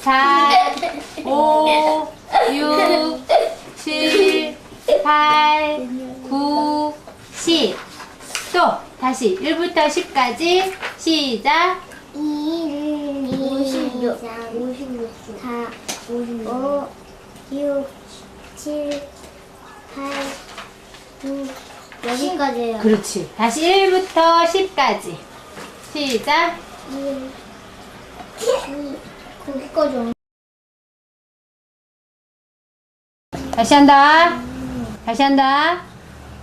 4, 5, 6, 7, 8, 9, 10. 또 다시 1부터 10까지 시작. 1, 2, 56, 56, 4, 5, 6, 7, 8, 9, 여기까지예요. 그렇지. 다시 1부터 10까지. 시작. 1, 2, 거기까지 온 다시 한다. 다시 한다.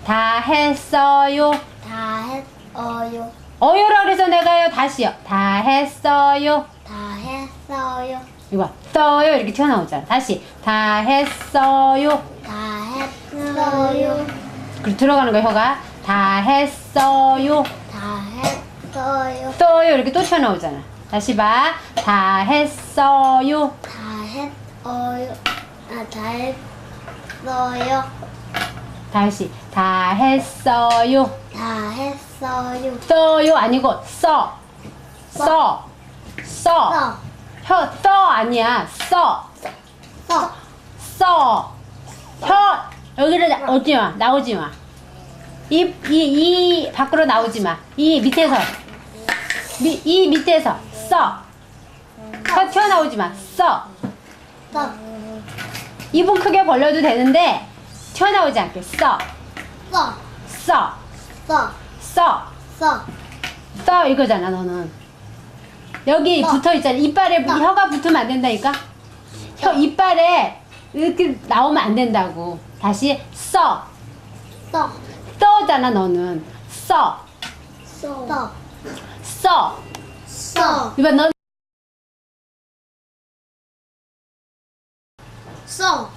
다 했어요. 다 했어요. 어요라 그래서 내가요. 다시요. 다 했어요. 다 했어요. 이거 떠요 이렇게 튀어나오잖아. 다시 다 했어요. 다 했어요. 그리고 들어가는 거 혀가 다 했어요. 다 했어요. 떠요 이렇게 또 튀어나오잖아. 다시 봐. 다 했어요. 다 했어요. 아, 다 했어요. 다시 다 했어요. 다 했어요. 떠요 아니고 써. 써. 써. 써, 혀떠 아니야. 써. 써, 써. 혀 여기를 나- 오지 마. 나오지 마. 이, 이, 이 밖으로 나오지 마. 이 밑에서. 미, 이 밑에서. 써. 혀 튀어나오지 마. 써. 써, 입은 크게 벌려도 되는데 튀어나오지 않게 써. 써, 써. 써, 써. 써. 써 이거잖아 너는. 여기 써. 붙어 있잖아. 이빨에 써. 혀가 붙으면 안 된다니까. 혀 이빨에 이렇게 나오면 안 된다고. 다시 써. 써, 써잖아 너는. 써. 써, 써, 써. 써, 이봐 너 써,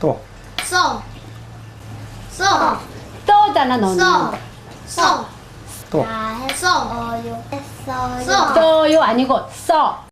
또 써, 써, 써잖아 너는. 써, 써. 또. 다 했어요. 했어요. 써요 아니고 써.